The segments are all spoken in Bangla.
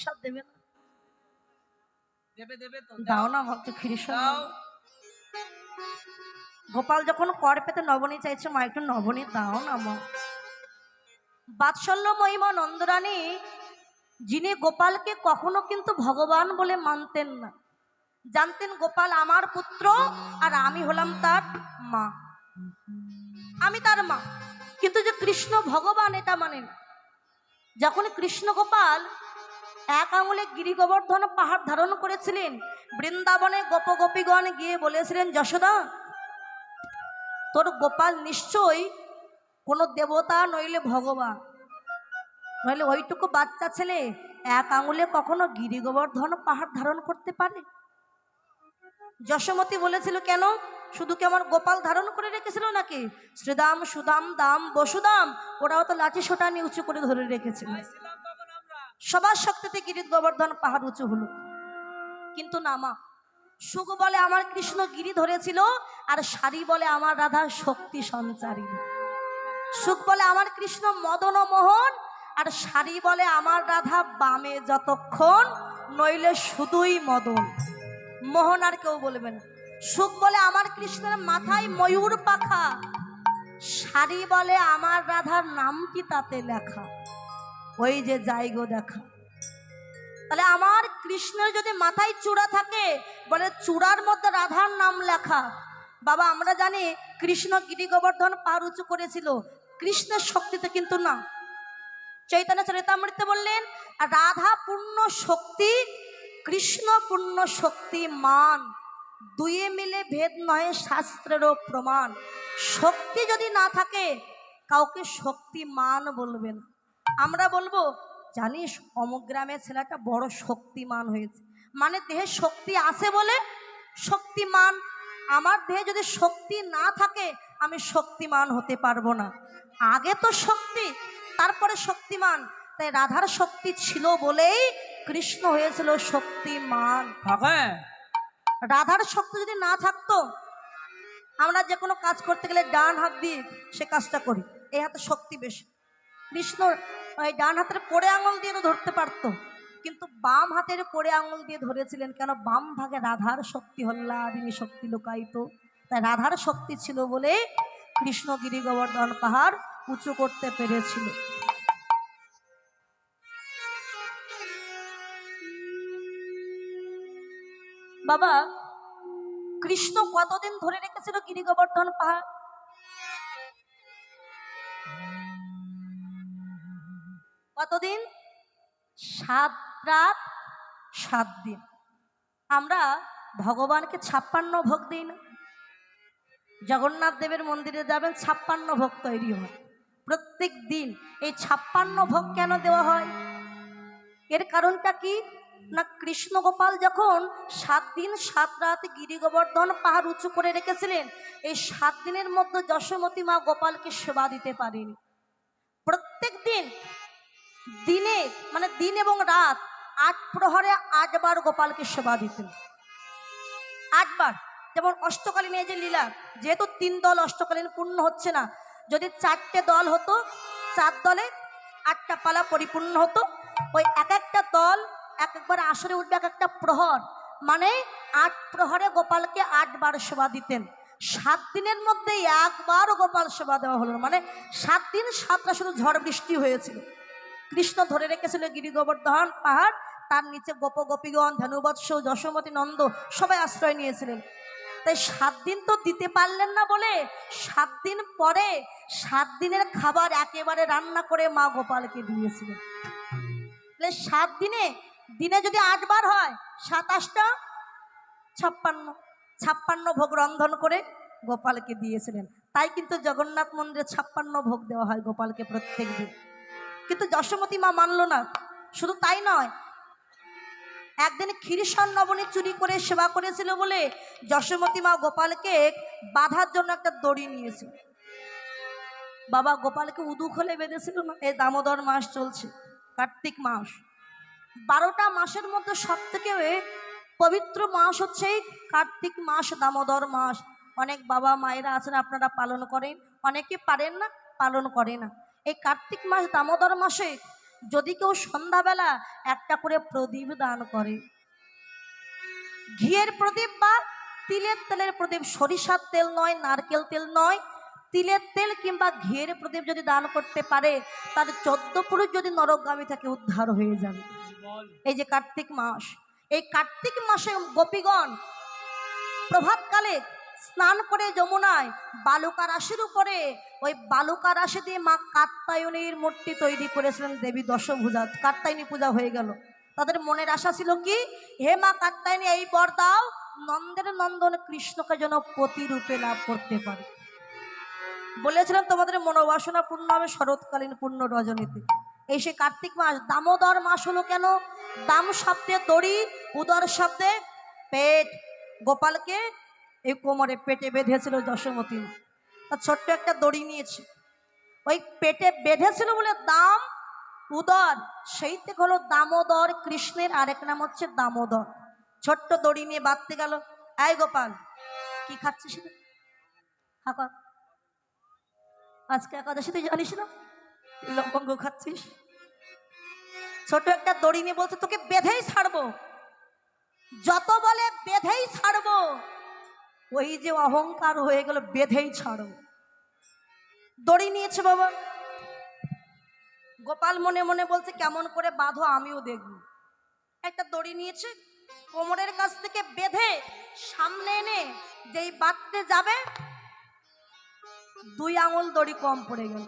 প্রসাদ দেবে না। দাও। না ভক্ত গোপাল যখন কর পেতে নবনী চাইছে মা একটু নবনী দাও না মা। বাৎসল্য মহিমা নন্দরানী যিনি গোপালকে কখনো কিন্তু ভগবান বলে মানতেন না। জানতেন গোপাল আমার পুত্র আর আমি হলাম তার মা। আমি তার মা। কিন্তু যে কৃষ্ণ ভগবান এটা মানেন যখন কৃষ্ণ গোপাল এক আঙুলে গিরি গোবর্ধন পাহাড় ধারণ করেছিলেন। বৃন্দাবনে গোপ গোপীগণ গিয়ে বলেছিলেন, যশোদা, তোর গোপাল নিশ্চয়ই কোনো দেবতা নইলে ভগবান। নইলে ওইটুকু বাচ্চা ছেলে এক আঙুলে কখনো গিরি গোবর্ধন পাহাড় ধারণ করতে পারে? যশোমতী বলেছিল, কেন? শুধু কি আমার গোপাল ধারণ করে রেখেছিল নাকি? শ্রীদাম, সুদাম, দাম, বসুদাম, ওরাও তো লাঠি সোটা নিয়ে উঁচু করে ধরে রেখেছিল। সবার শক্তিতে গিরিত গোবর্ধন পাহাড় উঁচু হলো। কিন্তু না মা সুখ বলে আমার কৃষ্ণ গিরি ধরেছিল আর শাড়ি বলে আমার রাধা শক্তি সঞ্চারী। সুখ বলে আমার কৃষ্ণ মদন মোহন আর শাড়ি বলে আমার রাধা বামে যতক্ষণ, নইলে শুধুই মদন। মোহন আর কেউ বলবে না। সুখ বলে আমার কৃষ্ণের মাথায় ময়ূর পাখা। শাড়ি বলে আমার রাধার নামটি তাতে লেখা। ওই যে জায়গো দেখা। তাহলে আমার কৃষ্ণের যদি মাথায় চূড়া থাকে, বলে চূড়ার মধ্যে রাধার নাম লেখা। বাবা, আমরা জানি কৃষ্ণ গিরি গোবর্ধন পার উঁচু করেছিল, কৃষ্ণের শক্তিতে কিন্তু না। চৈতন্য চরিতামৃতে বললেন, রাধা পূর্ণ শক্তি, কৃষ্ণ পূর্ণ শক্তি মান। দুয়ে মিলে ভেদ নয় শাস্ত্রেরও প্রমাণ। শক্তি যদি না থাকে, কাউকে শক্তি শক্তিমান বলবেন আমরা বলব জানিস অমুক গ্রামের ছেলেটা বড় শক্তিমান হয়েছে। মানে দেহে শক্তি আছে বলে শক্তিমান। আমার দেহে যদি শক্তি না থাকে আমি শক্তিমান হতে পারব না। আগে তো শক্তি তারপরে শক্তিমান। তাই রাধার শক্তি ছিল বলেই কৃষ্ণ হয়েছিল শক্তিমান। রাধার শক্তি যদি না থাকতো আমরা যে কোনো কাজ করতে গেলে ডান হাত দিয়ে সে কাজটা করি এই হাতে শক্তি বেশি। কৃষ্ণ ওই ডান হাতের কোড়ে আঙুল দিয়ে তো ধরতে পারতো। কিন্তু বাম হাতের কোড়ে আঙুল দিয়ে ধরেছিলেন কেন? বাম ভাগে রাধার শক্তি হল্লাদিনী শক্তি লুকাইত তাই রাধার শক্তি ছিল বলে কৃষ্ণ গিরি গোবর্ধন পাহাড় উঁচু করতে পেরেছিল। বাবা, কৃষ্ণ কতদিন ধরে রেখেছিল গিরি গোবর্ধন পাহাড়? কতদিন? সাত রাত, সাত দিন। আমরা ভগবানকে ছাপ্পান্ন ভোগ দিই না। জগন্নাথ দেবের মন্দিরে যাবেন, ছাপ্পান্ন ভোগ তৈরি হয়। প্রত্যেক দিন এই ছাপ্পান্ন ভোগ কেন দেওয়া হয়? এর কারণটা কি? না কৃষ্ণ গোপাল যখন সাত দিন, সাত রাত গিরি গোবর্ধন পাহাড় উঁচু করে রেখেছিলেন, এই সাত দিনের মধ্যে যশোমতী মা গোপালকে সেবা দিতে পারেনি। প্রত্যেক দিন দিনে মানে দিন এবং রাত, আট প্রহরে আটবার গোপালকে সেবা দিতেন। আটবার, যেমন অষ্টকালীন এই যে লীলা, যেহেতু তিন দল অষ্টকালীন পূর্ণ হচ্ছে না, যদি চারটে দল হতো, চার দলে আটটা পালা পরিপূর্ণ হতো, ওই এক একটা দল এক একবার আসরে উঠবে এক একটা প্রহর মানে আট প্রহরে গোপালকে আটবার সেবা দিতেন। সাত দিনের মধ্যে একবারও গোপাল সেবা দেওয়া হলো মানে সাত দিন সাতটা শুধু ঝড় বৃষ্টি হয়েছিল। কৃষ্ণ ধরে রেখেছিল গিরি গোবর্ধন পাহাড়, তার নিচে গোপ গোপীগণ, ধনুবৎস, যশোমতী নন্দ সবাই আশ্রয় নিয়েছিলেন। তাই সাত দিন তো দিতে পারলেন না বলে সাত দিন পরে সাত দিনের খাবার একেবারে রান্না করে মা গোপালকে দিয়েছিলেন। তাহলে সাত দিনে দিনে যদি আটবার হয়, সাতাশটা, ছাপ্পান্ন ছাপ্পান্ন ভোগ রন্ধন করে গোপালকে দিয়েছিলেন। তাই কিন্তু জগন্নাথ মন্দিরে ছাপ্পান্ন ভোগ দেওয়া হয় গোপালকে প্রত্যেক দিন। কিন্তু যশোমতী মা মানল না। শুধু তাই নয়, একদিন ক্ষীরসন নবনী চুরি করে সেবা করেছিল বলে যশোমতী মা গোপালকে বাঁধার জন্য একটা দড়ি নিয়েছিল। বাবা গোপালকে উদু খোলে বেঁধেছিল না? এই দামোদর মাস চলছে, কার্তিক মাস। বারোটা মাসের মধ্যে সব থেকে পবিত্র মাস হচ্ছে কার্তিক মাস, দামোদর মাস। অনেক বাবা মায়েরা আছেন, আপনারা পালন করেন। অনেকে পারেন না, পালন করে না। এই কার্তিক মাস দামোদর মাসে যদি কেউ সন্ধ্যাবেলা একটা করে প্রদীপ দান করে। ঘিয়ের প্রদীপ বা তিলের তেলের প্রদীপ, সরিষার তেল নয়, নারকেল তেল নয়, তিলের তেল কিংবা ঘিয়ের প্রদীপ যদি দান করতে পারে, তার চোদ্দ পুরুষ যদি নরকগামী থেকে, উদ্ধার হয়ে যাবে। এই যে কার্তিক মাস, এই কার্তিক মাসে গোপীগণ প্রভাতকালে স্নান করে যমুনায় বালুকা রাশির উপরে ওই বালুকার রাশি দিয়ে মা কাত্তায়নীর মূর্তি তৈরি করেছিলেন দেবী দশভূজা। কাত্তায়নী পূজা হয়ে গেল। তাদের মনের আশা ছিল কি? হে মা কাত্তায়নী, এই বর দাও নন্দের নন্দন কৃষ্ণকে যেন প্রতিরূপে লাভ করতে পারে। বলেছিলেন তোমাদের মনোবাসনা পূর্ণ হবে শরৎকালীন পূর্ণ রজনীতে। এই সে কার্তিক মাস, দামোদর মাস হলো কেন? দাম শব্দে দড়ি, উদর শব্দে পেট। গোপালকে এই কোমরে পেটে বেঁধেছিল যশোমতী মা। তা ছোট্ট একটা দড়ি নিয়েছে। ওই পেটে বেঁধেছিল বলে দাম উদর। সেই থেকে হলো দামোদর কৃষ্ণের আরেক নাম হচ্ছে দামোদর। ছোট্ট দড়ি নিয়ে বাঁধতে গেল। এই গোপাল, কি খাচ্ছিস? খা আজকে একাদশী তুই জানিস না? লবঙ্গ খাচ্ছিস? ছোট একটা দড়ি নিয়ে বলছে, তোকে বেঁধেই ছাড়বো। যত বলে বেঁধেই ছাড়বো। ওই যে অহংকার হয়ে গেল, বেঁধেই ছাড়বো দড়ি নিয়েছে বাবা। গোপাল মনে মনে বলছে, কেমন করে বাঁধো, আমিও দেখব। একটা দড়ি নিয়েছে, কোমরের কাছ থেকে বেঁধে সামনে এনে যেই বাঁধতে যাবে, দুই আঙুল দড়ি কম পড়ে গেল।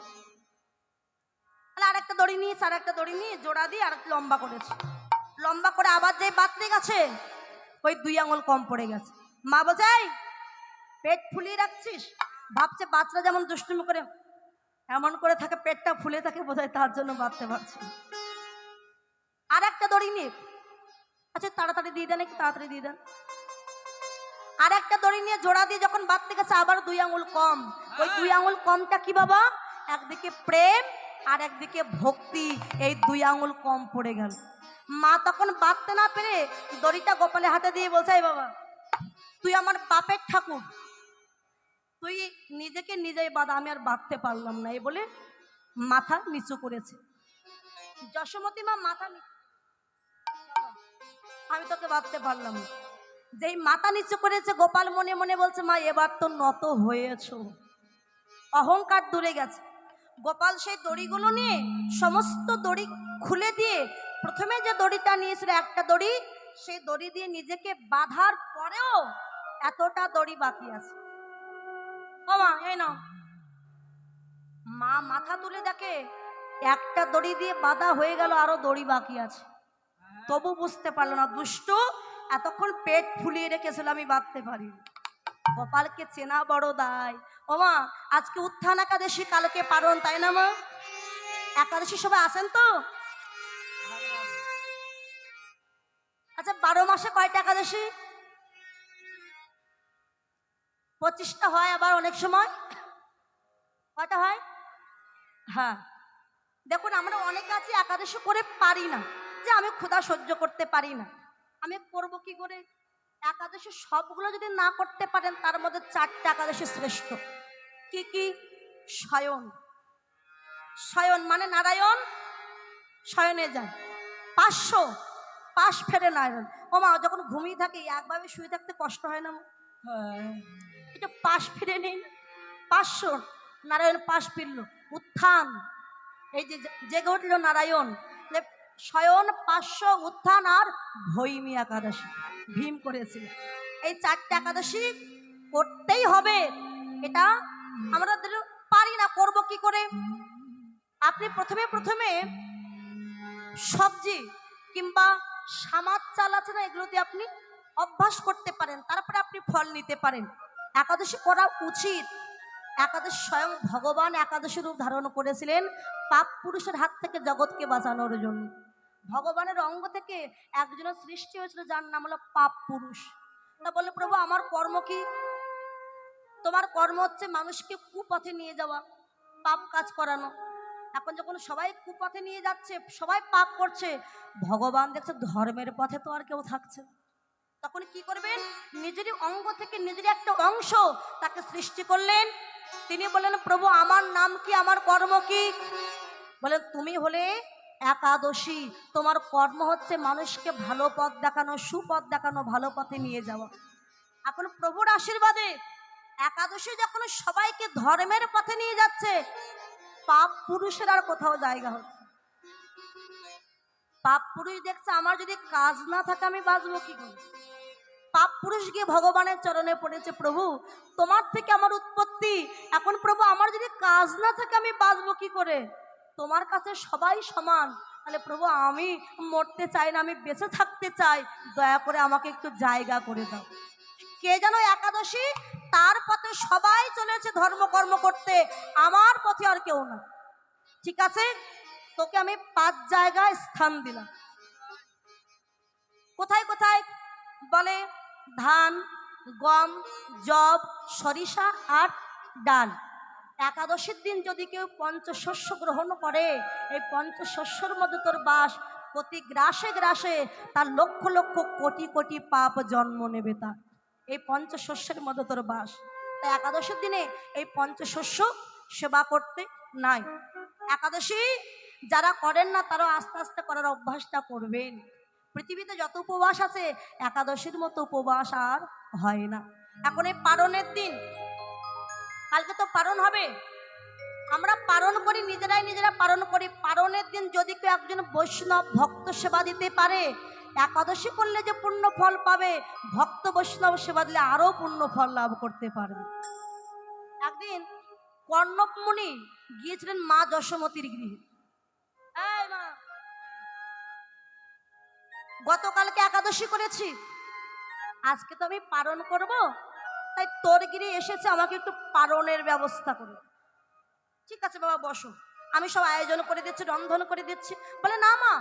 আর একটা দড়ি নিয়েছে আর একটা দড়ি নিয়ে জোড়া দিয়ে আর লম্বা করেছে। লম্বা করে আবার যেই বাঁধতে গেছে, ওই দুই আঙুল কম পড়ে গেছে। মা বোঝাই পেট ফুলিয়ে রাখছিস? ভাবছে বাচ্চারা যেমন দুষ্টুমি করে, এমন করে থাকে, পেটটা ফুলে থাকে, বোধহয় তার জন্য বাঁধতে পারছে আর একটা দড়ি নিয়ে আচ্ছা তাড়াতাড়ি দিয়ে দেন, একটু তাড়াতাড়ি দিয়ে দেন। আর একটা দড়ি নিয়ে জোড়া দিয়ে যখন বাঁধতে গেছে আবার দুই আঙুল কম। ওই দুই আঙুল কমটা কি বাবা? একদিকে প্রেম আর একদিকে ভক্তি। এই দুই আঙুল কম পড়ে গেল। মা তখন বাঁধতে না পেরে দড়িটা গোপালে হাতে দিয়ে বলছে বাবা, তুই আমার বাপের ঠাকুর তুই নিজেকে নিজেই বাঁধা, আমি আর বাঁধতে পারলাম না, এ বলে মাথা নিচু করেছে। যশোমতী মা মাথা আমি তোকে বাঁধতে পারলাম না। যেই মাথা নিচু করেছে, গোপাল মনে মনে বলছে, মা, এবার তো নত হয়েছ। অহংকার দূরে গেছে। গোপাল সেই দড়িগুলো নিয়ে সমস্ত দড়ি খুলে দিয়ে প্রথমে যে দড়িটা নিয়েছিল, একটা দড়ি, সেই দড়ি দিয়ে নিজেকে বাঁধার পরেও এতটা দড়ি বাকি আছে। ও মা এই নাও। মা মাথা তুলে দেখে, একটা দড়ি দিয়ে বাঁধা হয়ে গেল, আরও দড়ি বাকি আছে। তবু বুঝতে পারল না, দুষ্টু, এতক্ষণ পেট ফুলিয়ে রেখেছিল, আমি বাঁধতে পারি গোপালকে চেনা বড় দায়। ও মা আজকে উত্থান একাদশী, কালকে পারণ তাই না মা? একাদশী সবাই আসেন তো? আচ্ছা বারো মাসে কয়টা একাদশী? পঁচিশটা হয় আবার অনেক সময়। কয়টা হয়? হ্যাঁ। দেখুন, আমরা অনেকে আছি, একাদশী করে পারি না। যে আমি ক্ষুধা সহ্য করতে পারি না। আমি করব কি করে? একাদশী সবগুলো যদি না করতে পারেন, তার মধ্যে চারটে একাদশী শ্রেষ্ঠ। কি কি? শয়ন। শয়ন মানে নারায়ণ, শয়নে যায়। পাঁচশো, পাশ ফেরে নারায়ণ। ও মা যখন ঘুমিয়ে থাকে, একভাবে শুয়ে থাকতে কষ্ট হয় না মা? এটা পাশ ফিরে নেই পাঁচশো নারায়ণ পাশ ফিরল। উত্থান। এই যে জেগে উঠল নারায়ণ। যে শয়ন পাঁচশো উত্থান আর ভৈমী একাদশী। ভীম করেছিল। এই চারটে একাদশী করতেই হবে। এটা আমরা পারি না, করব কি করে? আপনি প্রথমে প্রথমে সবজি কিংবা সামাজ চাল আছে না, এগুলো দিয়ে আপনি অভ্যাস করতে পারেন। তারপরে আপনি ফল নিতে পারেন। একাদশী করা উচিত। একাদশ স্বয়ং ভগবান একাদশী রূপ ধারণ করেছিলেন পাপ পুরুষের হাত থেকে জগৎকে বাঁচানোর জন্য। ভগবানের অঙ্গ থেকে একজনের সৃষ্টি হয়েছিল, যার নাম হলো পাপ পুরুষ। তা বলে, প্রভু, আমার কর্ম কি? তোমার কর্ম হচ্ছে মানুষকে কুপথে নিয়ে যাওয়া, পাপ কাজ করানো। এখন যখন সবাই কুপথে নিয়ে যাচ্ছে, সবাই পাপ করছে, ভগবান দেখছে ধর্মের পথে তো আর কেউ থাকছে। তখন কি করবেন? নিজেরই অঙ্গ থেকে নিজেরই একটা অংশ তাকে সৃষ্টি করলেন। তিনি বললেন, প্রভু, আমার নাম কি? আমার কর্ম কি? বলেন তুমি হলে একাদশী। তোমার কর্ম হচ্ছে মানুষকে ভালো পথ দেখানো, সুপথ দেখানো, ভালো পথে নিয়ে যাওয়া। এখন প্রভুর আশীর্বাদে একাদশী যখন সবাইকে ধর্মের পথে নিয়ে যাচ্ছে, পাপ পুরুষের আর কোথাও জায়গা হচ্ছে পাপ পুরুষ দেখছে, আমার যদি কাজ না থাকে, আমি বাঁচবো কি করে? পাপ পুরুষ গিয়ে ভগবানের চরণে পড়েছে, প্রভু, তোমার থেকে আমার উৎপত্তি। এখন প্রভু, আমার যদি কাজ না থাকে, আমি বাঁচবো কি করে? তোমার কাছে সবাই সমান। তাহলে প্রভু, আমি মরতে চাই না, আমি বেঁচে থাকতে চাই। দয়া করে আমাকে একটু জায়গা করে দাও। কে যেন একাদশী, তার পথে সবাই চলেছে ধর্মকর্ম করতে। আমার পথে আর কেউ না। ঠিক আছে? তোকে আমি পাঁচ জায়গায় স্থান দিলাম। কোথায় কোথায়? বলে ধান, গম জব সরিষা আর ডাল। একাদশীর দিন যদি কেউ পঞ্চশস্য গ্রহণ করে, এই পঞ্চশস্যর মধ্যে তোর বাস প্রতি গ্রাসে গ্রাসে তার লক্ষ লক্ষ কোটি কোটি পাপ জন্ম নেবে তার। এই পঞ্চশস্যের মধ্যে তোর বাস। তাই একাদশীর দিনে এই পঞ্চশস্য সেবা করতে নাই। একাদশী যারা করেন না, তারা আস্তে আস্তে করার অভ্যাসটা করবেন। পৃথিবীতে যত উপবাস আছে, একাদশীর মতো উপবাস আর হয় না। এখন এই পারণের দিন। কালকে তো পারণ হবে। আমরা পালন করি, নিজেরাই নিজেরা পালন করি। পালনের দিন যদি কেউ একজন বৈষ্ণব ভক্ত সেবা দিতে পারে, একাদশী করলে যে পূর্ণ ফল পাবে, ভক্ত বৈষ্ণব সেবা দিলে আরও পূর্ণ ফল লাভ করতে পারবে। একদিন কর্ণব মুনি গিয়েছিলেন মা যশোমতীর গৃহে। গতকালকে একাদশী করেছি। আজকে তো আমি পালন করব, তাই তোর গিরে এসেছে, আমাকে একটু পালনের ব্যবস্থা করে ঠিক আছে বাবা, বসো। আমি সব আয়োজন করে দিচ্ছি, রন্ধন করে দিচ্ছি। বলে, না মা,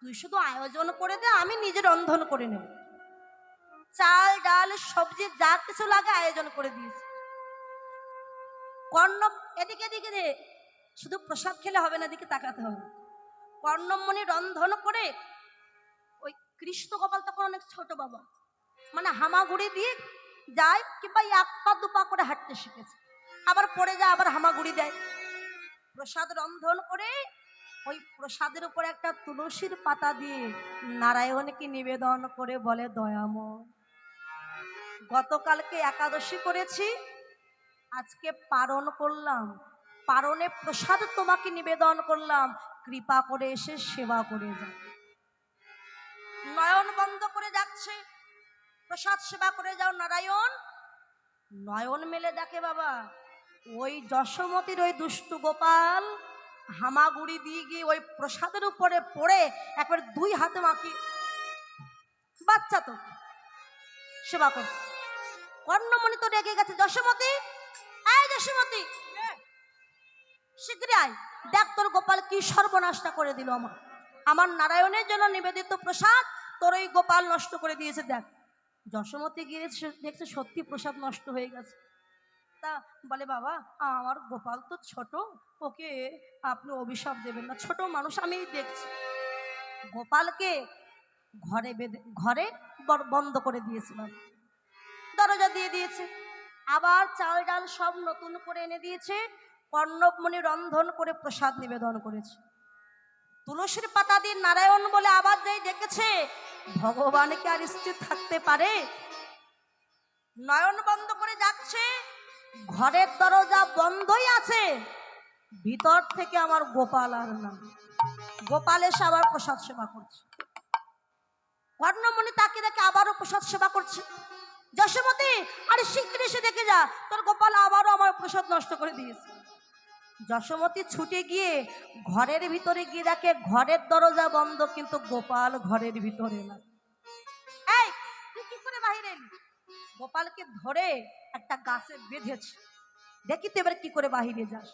তুই শুধু আয়োজন করে দে, আমি নিজে রন্ধন করে নেব। চাল, ডাল, সবজি, যা কিছু লাগে আয়োজন করে দিয়েছি। কর্ণ, এদিকে এদিকে দে শুধু প্রসাদ খেলে হবে না, এদিকে তাকাতে হবে। কর্ণমণি রন্ধন করে ওই কৃষ্ণ গোপাল তখন অনেক ছোট বাবা। মানে হামাগুড়ি দিয়ে যায় কিংবা এক পা, দু পা করে হাঁটতে শিখেছে। আবার পড়ে যায়, আবার হামাগুড়ি দেয়। প্রসাদ রন্ধন করে ওই প্রসাদের উপর একটা তুলসীর পাতা দিয়ে নারায়ণকে নিবেদন করে বলে, দয়াম, গতকালকে একাদশী করেছি, আজকে পারণ করলাম। পারণে প্রসাদ তোমাকে নিবেদন করলাম। কৃপা করে এসে সেবা করে যাও। নয়ন বন্ধ করে যাচ্ছে প্রসাদ সেবা করে যাও নারায়ণ। নয়ন মেলে দেখে বাবা। ওই যশোমতির ওই দুষ্টু গোপাল হামাগুড়ি দিয়ে গিয়ে ওই প্রসাদের উপরে পড়ে একবার দুই হাতে মাখি। বাচ্চা তো, সেবা করছে কর্ণমণি তো রেগে গেছে। যশোমতি, এই যশোমতি শীঘ্রই আয়। দেখ তোর গোপাল কি সর্বনাশটা করে দিল আমার। আমার নারায়ণের জন্য নিবেদিত প্রসাদ। তোর ওই গোপাল নষ্ট করে দিয়েছে, দেখ। যশোমতি গিয়ে দেখছে সত্যি প্রসাদ নষ্ট হয়ে গেছে। তা বলে, বাবা, আমার গোপাল তো ছোট, ওকে আপনি অভিশাপ দেবেন না। ছোট মানুষ আমি দেখছি। গোপালকে ঘরে বেঁধে, ঘরে বন্ধ করে দিয়েছিলাম। দরজা দিয়ে দিয়েছে। আবার চাল ডাল সব নতুন করে এনে দিয়েছে। কর্ণবমণি রন্ধন করে প্রসাদ নিবেদন করেছে। তুলসীর পাতা দিয়ে নারায়ণ বলে আবার যেই দেখেছে ভগবানকে আর স্থির থাকতে পারে? নয়ন বন্ধ করে যাচ্ছে ঘরের দরজা বন্ধই আছে, ভিতর থেকে আমার গোপাল আর না। গোপাল এসে আবার প্রসাদ সেবা করছে। কর্ণমণি তাকে দেখে আবারও প্রসাদ সেবা করছে। যশোমতি, আরে শীঘ্র এসে দেখে যা, তোর গোপাল আবারও আমার প্রসাদ নষ্ট করে দিয়েছে। যশোমতি ছুটে গিয়ে ঘরের ভিতরে গিয়ে দেখে ঘরের দরজা বন্ধ, কিন্তু গোপাল ঘরের ভিতরে না। এই, তুই কি করে বাহিরে গোপালকে ধরে একটা গাছে বেঁধেছে। দেখি তো এবার কি করে বাহিরে যাস।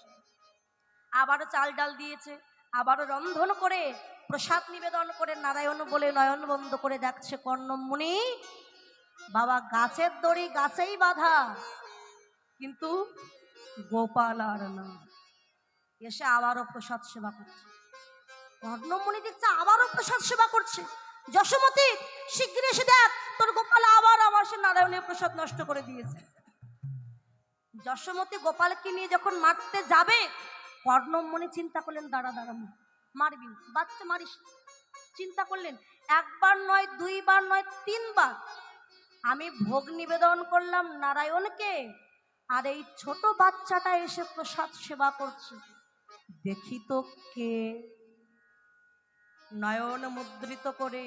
আবারও চাল ডাল দিয়েছে, আবারও রন্ধন করে প্রসাদ নিবেদন করে নারায়ণ বলে নয়ন বন্ধ করে দেখছে কর্ণমুনি, বাবা, গাছের দড়ি গাছেই বাঁধা। কিন্তু গোপাল আর না। এসে আবারও প্রসাদ সেবা করছে। কর্ণমণি দেখছে আবারও প্রসাদ সেবা করছে। যশোমতি, শিগগির এসে দেখ, তোর গোপাল আবার আমার সে নারায়ণের প্রসাদ নষ্ট করে দিয়েছে। যশোমতি গোপালকে নিয়ে যখন মারতে যাবে কর্ণমণি চিন্তা করলেন, দাঁড়া দাঁড়া মারবি বাচ্চা মারিস চিন্তা করলেন, একবার নয়, দুইবার নয়, তিনবার। আমি ভোগ নিবেদন করলাম নারায়ণকে, আর এই ছোট বাচ্চাটা এসে প্রসাদ সেবা করছে। দেখি তো কে? নয়ন মুদ্রিত করে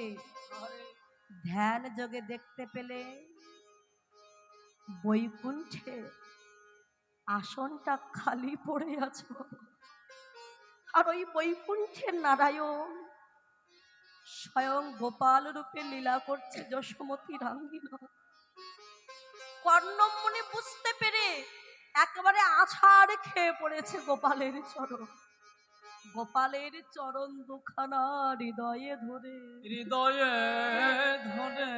ধ্যান যোগে দেখতে পেলে বৈকুণ্ঠে আসনটা খালি পড়ে আছে। আর ওই বৈকুণ্ঠের নারায়ণ স্বয়ং গোপাল রূপে লীলা করছে যশোমতী রাঙ্গিনা। কর্ণমণি বুঝতে পেরে একেবারে আছাড় খেয়ে পড়েছে গোপালের চরণ। গোপালের চরণ দুখানা হৃদয়ে ধরে। হৃদয়ে ধরে।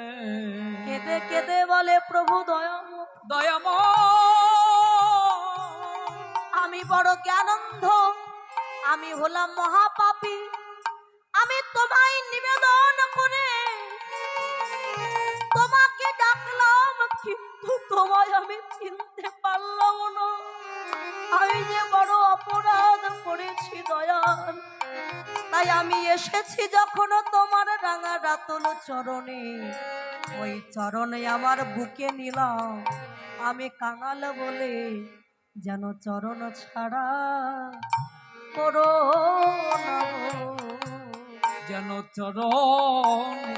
কেঁদে কেঁদে বলে প্রভু দয়াম দয়াম আমি বড় জ্ঞানন্ধ আমি হলাম মহাপাপী। আমি তোমায় নিবেদন করে। তোমাকে ডাকলাম কিন্তু তোমায় আমি চিনতে আমি যে বড় অপরাধ করেছি দয়াল। তাই আমি এসেছি যখন তোমার রাঙা রাতুল চরণে। ওই চরণে আমার বুকে নিলাম। আমি কাঙাল বলে যেন চরণ ছাড়া করো যেন চরণ